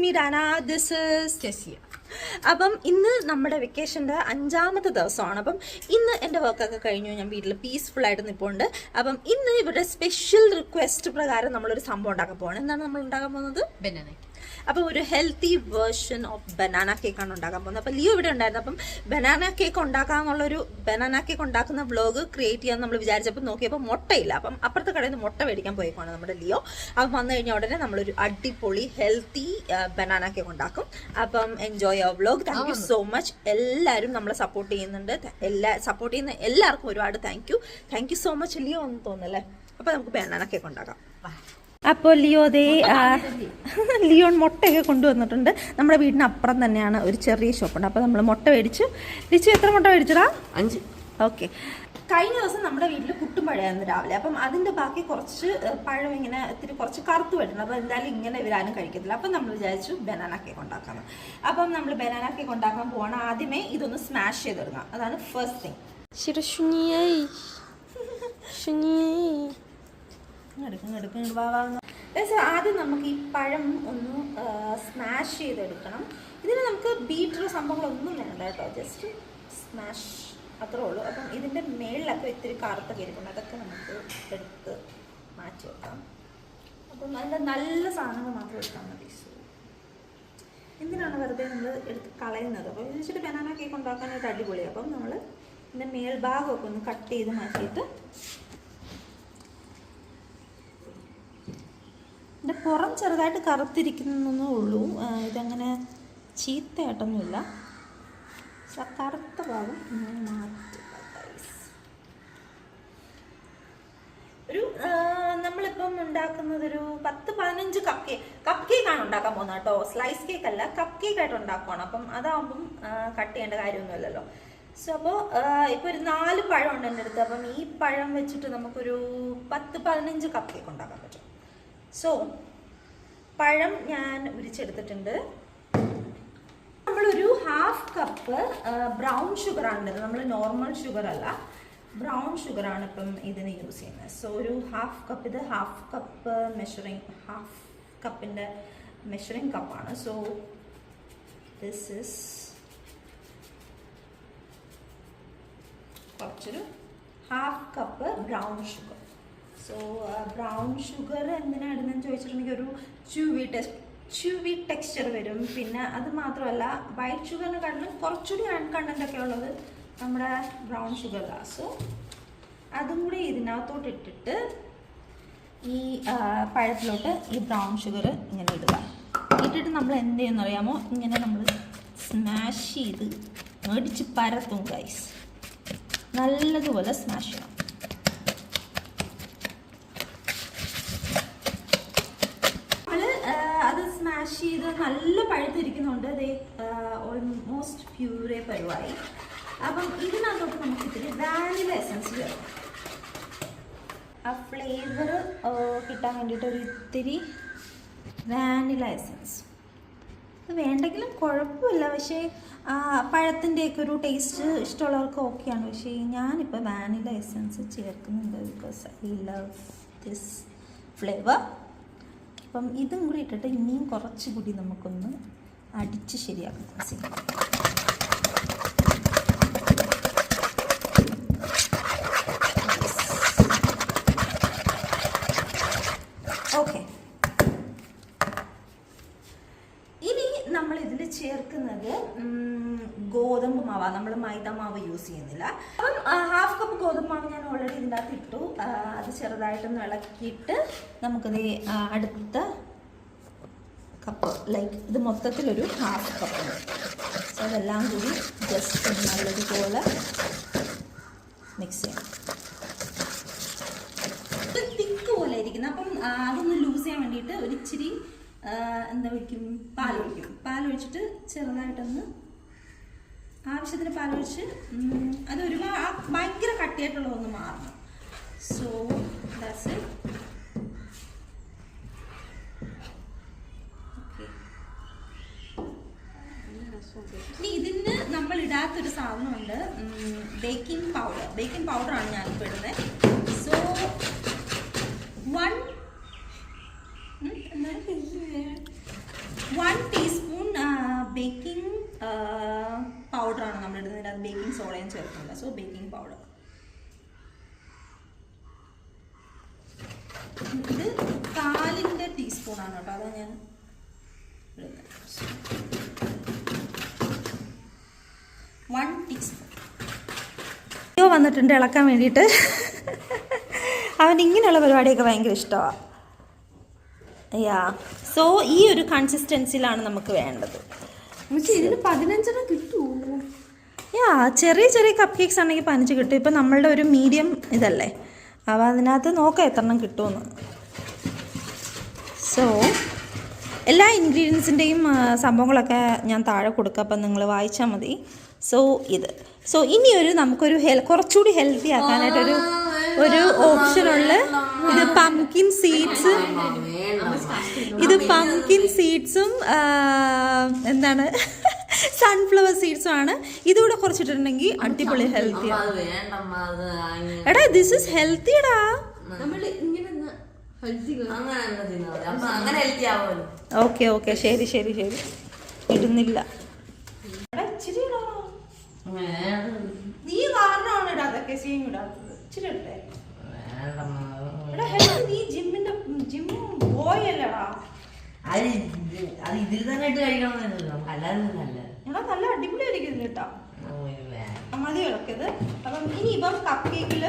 Me ഡാന this is Jesiya അപ്പം ഇന്ന് നമ്മുടെ വെക്കേഷന്റെ അഞ്ചാമത്തെ ദിവസമാണ്. അപ്പം ഇന്ന് എന്റെ വർക്കൊക്കെ കഴിഞ്ഞു. ഞാൻ വീട്ടിൽ പീസ്ഫുൾ ആയിട്ട് നിൽപ്പുണ്ട് അപ്പം ഇന്ന് ഇവരുടെ സ്പെഷ്യൽ റിക്വസ്റ്റ് പ്രകാരം നമ്മളൊരു സംഭവം ഉണ്ടാക്കാൻ പോകണം എന്താണ് നമ്മൾ ഉണ്ടാക്കാൻ പോകുന്നത്? ബനാന അപ്പം ഒരു ഹെൽത്തി വേർഷൻ ഓഫ് ബനാന കേക്കാണ് ഉണ്ടാക്കാൻ പോകുന്നത്. അപ്പം ലിയോ ഇവിടെ ഉണ്ടായിരുന്നു. അപ്പം ബനാന കേക്ക് ഉണ്ടാക്കാന്നുള്ളൊരു ബനാന കേക്ക് ഉണ്ടാക്കുന്ന വ്ലോഗ് ക്രിയേറ്റ് ചെയ്യാൻ നമ്മൾ വിചാരിച്ചപ്പോൾ നോക്കിയപ്പോൾ മുട്ടയില്ല. അപ്പം അപ്പുറത്തെ കടയിൽ നിന്ന് മുട്ട മേടിക്കാൻ പോയിക്കോണം നമ്മുടെ ലിയോ. അപ്പം വന്നു കഴിഞ്ഞ ഉടനെ നമ്മളൊരു അടിപൊളി ഹെൽത്തി ബനാന കേക്ക് ഉണ്ടാക്കും. അപ്പം enjoy your vlog thank you so much എല്ലാവരും നമ്മളെ സപ്പോർട്ട് ചെയ്യുന്നുണ്ട്. എല്ലാ സപ്പോർട്ട് ചെയ്യുന്ന എല്ലാവർക്കും ഒരുപാട് thank you thank you so much Leo എന്ന് തോന്നുന്നല്ലേ അപ്പം നമുക്ക് ബനാന കേക്ക് ഉണ്ടാക്കാം. അപ്പോൾ ലിയോ ദേ ആ, ലിയോൺ മുട്ടയൊക്കെ കൊണ്ടുവന്നിട്ടുണ്ട്. നമ്മുടെ വീടിന് അപ്പുറം തന്നെയാണ് ഒരു ചെറിയ ഷോപ്പുണ്ട്. അപ്പോൾ നമ്മൾ മുട്ട മേടിച്ചു. ലിച്ചു എത്ര മുട്ട മേടിച്ചടാ? അഞ്ച്. ഓക്കെ. കഴിഞ്ഞ ദിവസം നമ്മുടെ വീട്ടിൽ പുട്ടും പഴയായിരുന്നു രാവിലെ. അപ്പം അതിന്റെ ബാക്കി കുറച്ച് പഴം ഇങ്ങനെ ഇത്തിരി കുറച്ച് കറുത്ത് വരുന്നുണ്ട്. അപ്പം എന്തായാലും ഇങ്ങനെ ഇവരാനും കഴിക്കത്തില്ല. അപ്പം നമ്മൾ വിചാരിച്ചു ബനാന കേക്ക് ഉണ്ടാക്കാം അപ്പം നമ്മൾ ബനാന കേക്ക് ഉണ്ടാക്കാൻ പോകണം ആദ്യമേ ഇതൊന്ന് സ്മാഷ് ചെയ്തിടണം അതാണ് ഫസ്റ്റ് തിങ് ശിരശുനിയായി എടുക്കും എടുക്കും ആദ്യം നമുക്ക് ഈ പഴം ഒന്ന് സ്മാഷ് ചെയ്തെടുക്കണം. ഇതിന് നമുക്ക് ബീറ്റർ സംഭവങ്ങളൊന്നും വേണ്ട കേട്ടോ. ജസ്റ്റ് സ്മാഷ് അത്രേ ഉള്ളൂ. അപ്പം ഇതിന്റെ മേളിലൊക്കെ ഇത്തിരി കറുത്തൊക്കെ ഇരിക്കണം അതൊക്കെ നമുക്ക് എടുത്ത് മാറ്റി വെക്കാം. അപ്പം നല്ല നല്ല സാധനങ്ങൾ മാത്രം എടുത്താൽ മതി. എന്തിനാണ് വെറുതെ നമ്മൾ എടുത്ത് കളയുന്നത്? അപ്പോൾ ഇത് വെച്ചിട്ട് ബനാന കേക്ക് ഉണ്ടാക്കാനായിട്ട് അടിപൊളി. അപ്പം നമ്മൾ ഇതിന്റെ മേൽഭാഗമൊക്കെ ഒന്ന് കട്ട് ചെയ്ത് മാറ്റിയിട്ട് ഇതിന്റെ പുറം ചെറുതായിട്ട് കറുത്തിരിക്കുന്നേ ഉള്ളൂ. ഇതങ്ങനെ ചീത്തയായിട്ടൊന്നുമില്ല. കറുത്ത ഭാഗം ഒരു നമ്മളിപ്പം ഉണ്ടാക്കുന്നത് ഒരു പത്ത് പതിനഞ്ച് കപ്പ് കേക്ക് കപ്പ് കേക്കാണ് ഉണ്ടാക്കാൻ പോകുന്നത് കേട്ടോ. സ്ലൈസ് കേക്ക് അല്ല കപ്പ് കേക്ക് ആയിട്ട് ഉണ്ടാക്കുവാണ്. അപ്പം അതാവുമ്പം കട്ട് ചെയ്യേണ്ട കാര്യമൊന്നുമില്ലല്ലോ. സോ അപ്പോൾ ഇപ്പോൾ ഒരു നാല് പഴം ഉണ്ട് എന്റെ അടുത്ത്. അപ്പം ഈ പഴം വെച്ചിട്ട് നമുക്കൊരു പത്ത് പതിനഞ്ച് കപ്പ് കേക്ക് ഉണ്ടാക്കാൻ പറ്റും. സോ പഴം ഞാൻ ഉരിച്ചെടുത്തിട്ടുണ്ട്. നമ്മളൊരു ഹാഫ് കപ്പ് ബ്രൗൺ ഷുഗർ ആണ് നമ്മൾ നോർമൽ ഷുഗർ അല്ല. ബ്രൗൺ ഷുഗറാണ് ഇപ്പം ഇതിന് യൂസ് ചെയ്യുന്നത്. സോ ഒരു ഹാഫ് കപ്പ് ഇത് ഹാഫ് കപ്പ് മെഷറിങ് ഹാഫ് കപ്പിന്റെ മെഷറിങ് കപ്പാണ് സോ ദിസ് ഇസ് കുറച്ചൊരു half cup brown sugar so brown sugar എന്തിനാണ് ഇടുന്നതെന്ന് ചോദിച്ചിട്ടുണ്ടെങ്കിൽ ഒരു ചുവി ടെക്സ് ചുവി ടെക്സ്ചർ വരും. പിന്നെ അത് മാത്രമല്ല വൈറ്റ് ഷുഗറിനെക്കാട്ടിലും കുറച്ചുകൂടി കണ്ടന്റ് ഒക്കെ ഉള്ളത് നമ്മുടെ ബ്രൗൺ ഷുഗറിലാണ് സോ അതും കൂടി ഇതിനകത്തോട്ട് ഇട്ടിട്ട് ഈ പഴത്തിലോട്ട് ഈ ബ്രൗൺ ഷുഗർ ഇങ്ങനെ ഇടുക. ഇട്ടിട്ട് നമ്മൾ എന്ത് ചെയ്യുന്ന അറിയാമോ? ഇങ്ങനെ നമ്മൾ സ്മാഷ് ചെയ്ത് മേടിച്ച് പരത്തും ഗൈസ് നല്ലതുപോലെ സ്മാഷ് ചെയ്യണം നമ്മൾ ആ, അത് സ്മാഷ് ചെയ്ത് നല്ല പഴുത്തിരിക്കുന്നുണ്ട്. ഓൾമോസ്റ്റ് പ്യൂരെ പരുവായി. അപ്പം ഇതിനകത്തോട്ട് നമുക്ക് ഇത്തിരി വാനില എസൻസ് ചേർക്കാം. ആ ഫ്ലേവർ കിട്ടാൻ വേണ്ടിയിട്ട് ഒരു ഇത്തിരി വാനില എസൻസ് അത് വേണ്ടെങ്കിലും കുഴപ്പമില്ല. പക്ഷേ പഴത്തിന്റെയൊക്കെ ഒരു ടേസ്റ്റ് ഇഷ്ടമുള്ളവർക്ക് ഓക്കെയാണ് പക്ഷേ ഞാനിപ്പോൾ വാനില എസൻസ് ചേർക്കുന്നുണ്ട് because I love this flavour അപ്പം ഇതും കൂടി ഇട്ടിട്ട് ഇനിയും കുറച്ചുകൂടി നമുക്കൊന്ന് അടിച്ച് ശരിയാക്കാം സി ഓക്കെ ഇനി നമ്മൾ ഇതിൽ ചേർക്കുന്നത് ഉം, ഗോതമ്പ് മാവ നമ്മൾ മാവ് യൂസ് ചെയ്യുന്നില്ല. അപ്പം ഹാഫ് കപ്പ് ഗോതമ്പാണ് ഞാൻ ഓൾറെഡി ഇതിന്റെ അകത്ത് ഇട്ടു അത് ചെറുതായിട്ടൊന്ന് ഇളക്കിയിട്ട് നമുക്കിത് അടുത്ത കപ്പ് ലൈക്ക് ഇത് മൊത്തത്തിലൊരു ഹാഫ് കപ്പ് സോ അതെല്ലാം കൂടി ജസ്റ്റ് നല്ലതുപോലെ മിക്സ് ചെയ്യാം തിക്ക് പോലെ ഇരിക്കുന്നത് അപ്പം അതൊന്ന് ലൂസ് ചെയ്യാൻ വേണ്ടിയിട്ട് ഒരിച്ചിരി എന്താ വയ്ക്കും പാൽ ഒഴിക്കും. പാൽ ഒഴിച്ചിട്ട് ചെറുതായിട്ടൊന്ന് ആവശ്യത്തിന് പാലൊഴിച്ച് അത് ഒരുപാട് ഭയങ്കര കട്ടിയായിട്ടുള്ളതൊന്ന് മാറണം. സോ ദസ് ഇതിന് നമ്മൾ ഇടാത്തൊരു സാധനമുണ്ട് ബേക്കിംഗ് പൗഡർ ബേക്കിംഗ് പൗഡറാണ് ഞാനിപ്പോൾ ഇടുന്നത് so one one teaspoon baking പൗഡറാണ് നമ്മൾ ഇടുന്നത് അത് ബേക്കിംഗ് സോഡയും ചേർക്കുന്നില്ല baking powder. ഇത് കാലിന്റെ ടീസ്പൂണാണ് കേട്ടോ അതാ ഞാൻ വൺ ടീസ്പൂൺ അയ്യോ വന്നിട്ടുണ്ട് ഇളക്കാൻ വേണ്ടിയിട്ട്. അവൻ ഇങ്ങനെയുള്ള പരിപാടിയൊക്കെ ഭയങ്കര ഇഷ്ടമാണ് യാ സോ ഈ ഒരു കൺസിസ്റ്റൻസിയിലാണ് നമുക്ക് വേണ്ടത്. പക്ഷെ ഇതിന് പതിനഞ്ചെണ്ണം കിട്ടുമോ യാ ചെറിയ ചെറിയ കപ്പ് കേക്ക്സ് ആണെങ്കിൽ പതിനഞ്ച് കിട്ടും. ഇപ്പം നമ്മളുടെ ഒരു മീഡിയം ഇതല്ലേ. അപ്പോൾ അതിനകത്ത് നോക്കാം എത്രണ്ണം കിട്ടുമെന്ന്. സോ എല്ലാ ഇൻഗ്രീഡിയൻസിന്റെയും സംഭവങ്ങളൊക്കെ ഞാൻ താഴെ കൊടുക്കുക അപ്പം നിങ്ങൾ വായിച്ചാൽ മതി. സോ ഇത്. സോ ഇനിയൊരു നമുക്കൊരു ഹെൽ കുറച്ചുകൂടി ഹെൽത്തി ആക്കാനായിട്ടൊരു ഒരു ഓപ്ഷനുള്ള ഇത് പംകിൻ സീഡ്സ് ഇത് പംകിൻ സീഡ്സും എന്താണ്? സൺഫ്ലവർ സീഡ്സും ആണ് ഇതുകൂടെ കുറച്ചിട്ടുണ്ടെങ്കിൽ അടിപൊളി ഹെൽത്തി അത് വേണ്ടമ്മ അത് അങ്ങ- എടാ ദിസ് ഇസ് ഹെൽത്തിടാ ഓക്കെ ഓക്കെ ശരി ശരി ശരി. ഇടുന്നില്ല. നീ കാരണമാണ് ഇടാതൊക്കെ സീം ഇടാത്തത്. ഇച്ചിരി ഇട്ടേ നീ ജിമ്മിന്റെ ജിം ബോയ് അല്ലടാ അത് ഇത് അത് ഇതിൽ തന്നെ ഇട്ട് കഴിക്കണമെന്നില്ലല്ലോ നമുക്ക് അല്ലാതെ നല്ല എടാ നല്ല അടിപൊളിയായിരിക്കും കേട്ടോ. മതി അപ്പം ഇപ്പം കപ്പ് കേക്കിൽ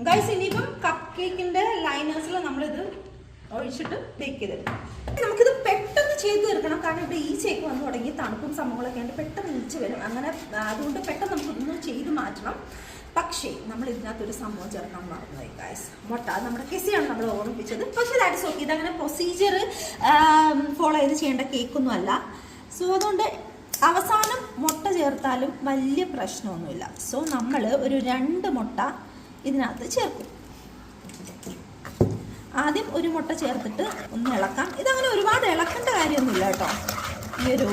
ഗൈസ് ഇനിയിപ്പം കേക്കിന്റെ ലൈനേഴ്സിൽ നമ്മളിത് ഒഴിച്ചിട്ട് ബേക്ക് ചെയ്തെടുക്കും. നമുക്കിത് പെട്ടെന്ന് ചെയ്ത് തീർക്കണം. കാരണം ഇവിടെ ഈ ചേക്ക് വന്ന് തുടങ്ങി തണുപ്പും സംഭവങ്ങളൊക്കെ ഉണ്ട് പെട്ടെന്ന് ഒഴിച്ച് വരും. അങ്ങനെ അതുകൊണ്ട് പെട്ടെന്ന് നമുക്ക് ഇതൊന്ന് ചെയ്ത് മാറ്റണം. പക്ഷേ നമ്മൾ ഇതിനകത്തൊരു സംഭവം ചേർക്കാൻ മറന്നുപോയി ഗൈസ് മുട്ട നമ്മുടെ കെസിയാണ് നമ്മൾ ഓർമ്മിപ്പിച്ചത്. പക്ഷേ ദാറ്റ് ഇസ് ഓക്കെ ഇതങ്ങനെ പ്രൊസീജിയർ ഫോളോ ചെയ്ത് ചെയ്യേണ്ട കേക്കൊന്നും അല്ല. സോ അതുകൊണ്ട് അവസാനം മുട്ട ചേർത്താലും വലിയ പ്രശ്നമൊന്നുമില്ല. സോ നമ്മൾ ഒരു രണ്ട് മുട്ട ഇതിനകത്ത് ചേർക്കും. ആദ്യം ഒരു മുട്ട ചേർത്തിട്ട് ഒന്ന് ഇളക്കാം. ഇതങ്ങനെ ഒരുപാട് ഇളക്കേണ്ട കാര്യമൊന്നുമില്ല കേട്ടോ. ഈ ഒരു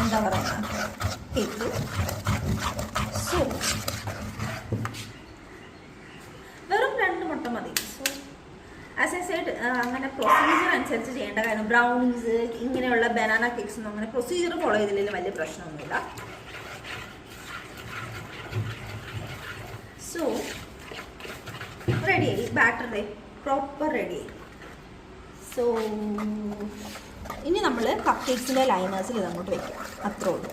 എന്താ പറയുക കേക്ക് സോ വെറും രണ്ട് മുട്ട മതി. സോ ആസ് അങ്ങനെ പ്രൊസീജിയർ അനുസരിച്ച് ചെയ്യേണ്ട കാര്യം ബ്രൗൺസ് ഇങ്ങനെയുള്ള ബനാന കേക്ക്സ് ഒന്നും അങ്ങനെ പ്രൊസീജിയർ ഫോളോ ചെയ്തില്ലെങ്കിലും വലിയ പ്രശ്നമൊന്നുമില്ല. സോ റെഡിയായി ബാറ്റർ പ്രോപ്പർ റെഡി സോ ഇനി നമ്മൾ കപ്പ് കേക്സിന്റെ ലൈനേഴ്സിൽ ഇതങ്ങോട്ട് വെക്കാം അത്രേ ഉള്ളൂ.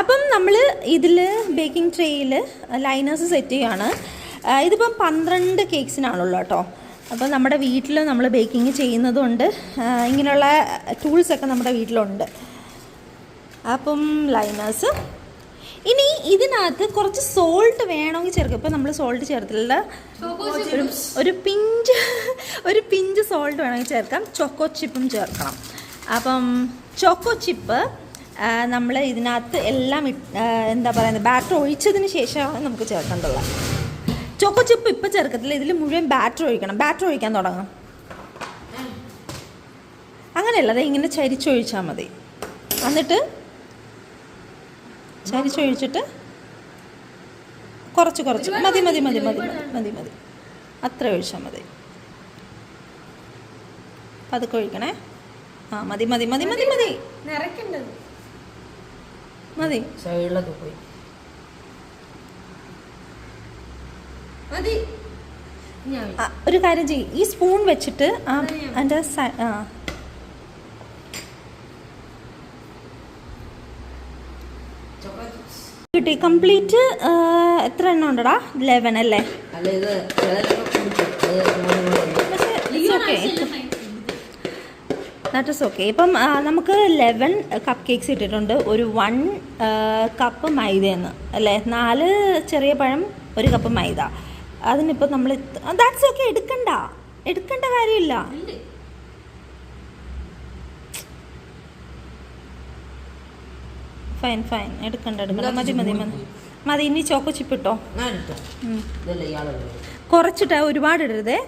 അപ്പം നമ്മൾ ഇതിൽ ബേക്കിംഗ് ട്രേയിൽ ലൈനേഴ്സ് സെറ്റ് ചെയ്യുകയാണ് ഇതിപ്പം പന്ത്രണ്ട് കേക്സിനാണുള്ളൂ കേട്ടോ. അപ്പം നമ്മുടെ വീട്ടിൽ നമ്മൾ ബേക്കിംഗ് ചെയ്യുന്നതുകൊണ്ട് ഇങ്ങനെയുള്ള ടൂൾസൊക്കെ നമ്മുടെ വീട്ടിലുണ്ട്. അപ്പം ലൈനേഴ്സ് ഇനി ഇതിനകത്ത് കുറച്ച് സോൾട്ട് വേണമെങ്കിൽ ചേർക്കും. ഇപ്പം നമ്മൾ സോൾട്ട് ചേർത്തില്ല ഒരു ഒരു പിഞ്ച് ഒരു പിഞ്ച് സോൾട്ട് വേണമെങ്കിൽ ചേർക്കാം. ചോക്കോ ചിപ്പും ചേർക്കണം. അപ്പം ചോക്കോ ചിപ്പ് നമ്മൾ ഇതിനകത്ത് എല്ലാം എന്താ പറയുന്നത് ബാറ്റർ ഒഴിച്ചതിന് ശേഷമാണ് നമുക്ക് ചേർക്കേണ്ടത്. ചോക്കോ ചിപ്പ് ഇപ്പം ചേർക്കത്തില്ല. ഇതിൽ മുഴുവൻ ബാറ്റർ ഒഴിക്കണം. ബാറ്റർ ഒഴിക്കാൻ തുടങ്ങും. അങ്ങനെയല്ല അത് ഇങ്ങനെ ചരിച്ചൊഴിച്ചാൽ മതി. എന്നിട്ട് ചരിച്ചൊഴിച്ചിട്ട് കുറച്ച് കുറച്ച് മതി മതി മതി മതി മതി മതി മതി. അത്ര ഒഴിച്ചാൽ മതി. പതുക്കെ ഒഴിക്കണേ. ആ മതി മതി മതി മതി മതി. മതി. പോയി. ഒരു കാര്യം ചെയ്യും. ഈ സ്പൂൺ വെച്ചിട്ട് ആ അതിന്റെ സ- ആ കിട്ടി. കംപ്ലീറ്റ് എത്ര എണ്ണം ഉണ്ടടാ? ലെവൻ അല്ലേ? ദാറ്റ് ഇസ് ഓക്കെ ഇപ്പം നമുക്ക് ലെവൻ കപ്പ് കേക്ക്സ് ഇട്ടിട്ടുണ്ട്. ഒരു വൺ കപ്പ് മൈദയെന്ന് അല്ലേ? നാല് ചെറിയ പഴം ഒരു കപ്പ് മൈദ. അതിനിപ്പോൾ നമ്മൾ ദാറ്റ്സ് ഓക്കെ എടുക്കണ്ട. എടുക്കേണ്ട കാര്യമില്ല. ഫൈൻ ഫൈൻ എടുക്കണ്ട എടുക്കണ്ട. മതി മതി മതി. മതി ഇനി ചോക്കോ ചിപ്പ് ഇട്ടോ? കുറച്ചിട്ട് ഒരുപാട് ഇടരുതേ.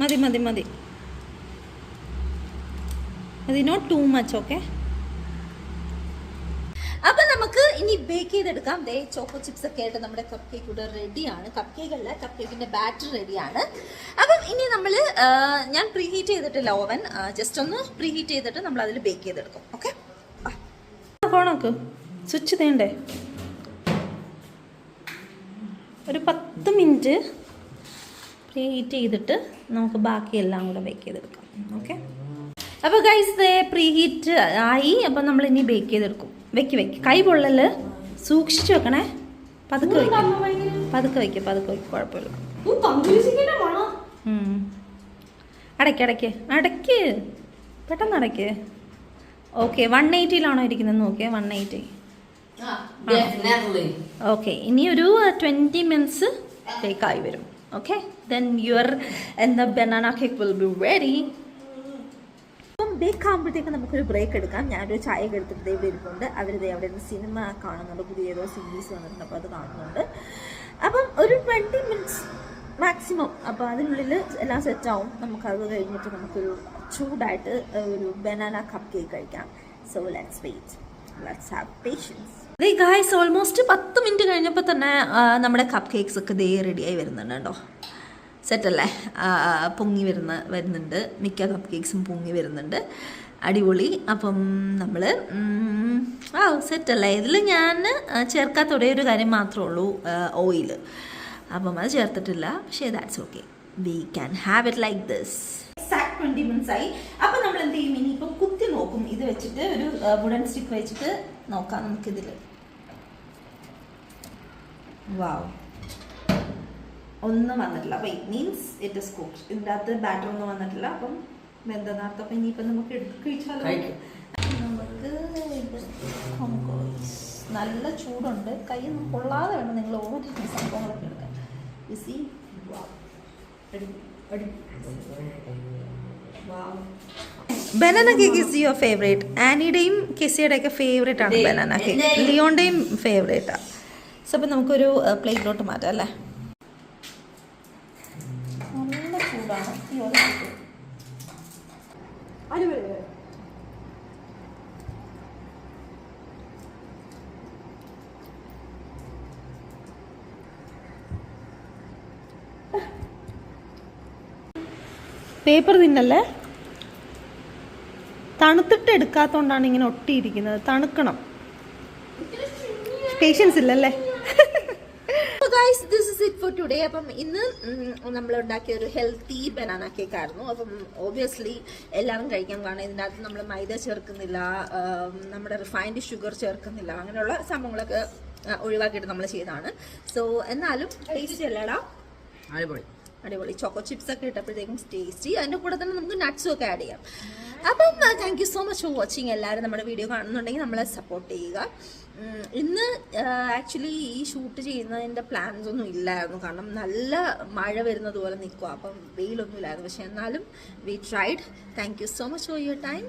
മതി മതി മതി. മതി നോട്ട് ടു മച്ച് ഓക്കെ അപ്പൊ നമുക്ക് ഇനി ബേക്ക് ചെയ്തെടുക്കാം. ദേ ചോക്കോ ചിപ്സ് ഒക്കെ ആയിട്ട് നമ്മുടെ കപ്പ് കേക്ക് ഇവിടെ റെഡിയാണ് കപ്പ് കേക്ക് അല്ല കപ്പ് കേക്കിന്റെ ബാറ്റർ റെഡിയാണ് അപ്പം ഇനി നമ്മൾ ഞാൻ പ്രീ ഹീറ്റ് ചെയ്തിട്ടില്ല ഓവൻ ജസ്റ്റ് ഒന്ന് പ്രീ ഹീറ്റ് ചെയ്തിട്ട് നമ്മൾ അതിൽ ബേക്ക് ചെയ്തെടുക്കും ഓക്കെ സ്വിച്ച് തേണ്ടേ ഒരു പത്ത് മിനിറ്റ് പ്രീ ഹീറ്റ് ചെയ്തിട്ട് നമുക്ക് ബാക്കി എല്ലാം കൂടെ ബേക്ക് ചെയ്തെടുക്കാം. ഓക്കെ അപ്പോൾ ഗൈസ് പ്രീ ഹീറ്റ് ആയി. അപ്പോൾ നമ്മൾ ഇനി ബേക്ക് ചെയ്തെടുക്കും. വെക്ക് വെക്ക്. കൈ പൊള്ളൽ. സൂക്ഷിച്ചു വെക്കണേ. പതുക്കെ വയ്ക്കും പതുക്കെ വയ്ക്കും പതുക്കെ വയ്ക്കും കുഴപ്പമില്ല. അടയ്ക്ക് അടയ്ക്ക്. അടയ്ക്ക്. പെട്ടെന്ന് അടയ്ക്ക്. ഓക്കെ വൺ എയ്റ്റിയിലാണോ ഇരിക്കുന്നത്? നോക്കിയേ വൺ എയ്റ്റി. ഓക്കെ ഇനി ഒരു ട്വന്റി മിനിറ്റ്സ് ബേക്കായി വരും. ഓക്കെ ദെൻ യുവർ എന്താ banana cake will be ready bake ആകുമ്പോഴത്തേക്ക് നമുക്കൊരു ബ്രേക്ക് എടുക്കാം. ഞാനൊരു ചായ എടുത്തിട്ട് ദേ വരുന്നുണ്ട് അവരിത് അവിടെ നിന്ന് സിനിമ കാണുന്നുണ്ട്. പുതിയ ഏതോ സീരീസ് വന്നിട്ടുണ്ട്. അപ്പോൾ അത് കാണുന്നുണ്ട്. അപ്പം ഒരു ട്വന്റി മിനിറ്റ്സ് മാക്സിമം അപ്പോൾ അതിനുള്ളിൽ എല്ലാം സെറ്റാവും നമുക്കത് കഴിഞ്ഞിട്ട് നമുക്കൊരു ചൂടായിട്ട് ഒരു ബനാന കപ്പ് കേക്ക് കഴിക്കാം. So let's wait let's have patience they guys almost പത്ത് മിനിറ്റ് കഴിഞ്ഞപ്പോൾ തന്നെ നമ്മുടെ കപ്പ് കേക്ക്സ് ഒക്കെ ദേ റെഡിയായി വരുന്നുണ്ട് കേട്ടോ. സെറ്റല്ലേ പൊങ്ങി വരുന്ന വരുന്നുണ്ട്. മിക്ക കപ്പ് കേക്ക്സും പൊങ്ങി വരുന്നുണ്ട്. അടിപൊളി. അപ്പം നമ്മൾ ആ സെറ്റല്ലേ ഇതിൽ ഞാൻ ചേർക്കാത്ത ഒരേ ഒരു കാര്യം മാത്രമേ ഉള്ളൂ ഓയിൽ അപ്പം അത് ചേർത്തിട്ടില്ല. പക്ഷേ that's okay we can have it like this twenty minutes ആയി. അപ്പം നമ്മൾ എന്ത് ചെയ്യും? ഇനി ഇപ്പം കുത്തി നോക്കും. ഇത് വെച്ചിട്ട് ഒരു വുഡൻ സ്റ്റിക്ക് വെച്ചിട്ട് നോക്കാം നമുക്കിതിൽ വാവ് ഒന്നും വന്നിട്ടില്ല. Wait means it is cooked ഇതിന്റെ അകത്ത് ബാറ്റർ ഒന്നും വന്നിട്ടില്ല. അപ്പം ബന്ധനാർത്ഥം അപ്പം ഇനിയിപ്പം നമുക്ക് കഴിച്ചാലോ. നമുക്ക് നല്ല ചൂടുണ്ട്. കൈയൊന്നും കൊള്ളാതെ വേണം നിങ്ങൾ ഓരോ സംഭവങ്ങളൊക്കെ എടുക്കാൻ. See banana cake is your favourite ആനിയുടെയും കെസിയുടെ ഒക്കെ ഫേവറേറ്റ് ആണ് ബനാന കേക്ക് ഫേവറേറ്റ് ഫേവറേറ്റാണ് സോ അപ്പം നമുക്കൊരു പ്ലേറ്റിലോട്ട് മാറ്റാം അല്ലേ? ചൂടാണ് ഈ ഒരു അടിപൊളി പേപ്പർ തിന്നല്ലേ? തണുത്തിട്ട് എടുക്കാത്തതുകൊണ്ടാണ് ഇങ്ങനെ ഒട്ടിയിരിക്കുന്നത്. തണുക്കണം. പേഷ്യൻസ് ഇല്ലല്ലേ? So this is it for today അപ്പം ഇന്ന് നമ്മൾ ഉണ്ടാക്കിയ ഒരു ഹെൽത്തി ബനാന കേക്ക് ആയിരുന്നു. അപ്പം ഓബിയസ്ലി എല്ലാവരും കഴിക്കാൻ കാരണം ഇതിന്റെ അകത്ത് നമ്മൾ മൈദ ചേർക്കുന്നില്ല നമ്മുടെ റിഫൈൻഡ് ഷുഗർ ചേർക്കുന്നില്ല അങ്ങനെയുള്ള സംഭവങ്ങളൊക്കെ ഒഴിവാക്കിയിട്ട് നമ്മൾ ചെയ്തതാണ്. സോ എന്നാലും ടേസ്റ്റ് അല്ലടാ. അടിപൊളി. അടിപൊളി. ചോക്കോ ചിപ്സ് ഒക്കെ ഇട്ടപ്പോഴത്തേക്കും ടേസ്റ്റി അതിന്റെ കൂടെ തന്നെ നമുക്ക് നട്ട്സും ഒക്കെ ആഡ് ചെയ്യാം. അപ്പം thank you so much for watching എല്ലാവരും നമ്മുടെ വീഡിയോ കാണുന്നുണ്ടെങ്കിൽ നമ്മളെ സപ്പോർട്ട് ചെയ്യുക. ഇന്ന് ആക്ച്വലി ഈ ഷൂട്ട് ചെയ്യുന്നതിന്റെ പ്ലാൻസ് ഒന്നും ഇല്ലായിരുന്നു. കാരണം നല്ല മഴ വരുന്നത് പോലെ നിൽക്കുക അപ്പം വെയിലൊന്നും ഇല്ലായിരുന്നു പക്ഷെ എന്നാലും we tried thank you so much for your time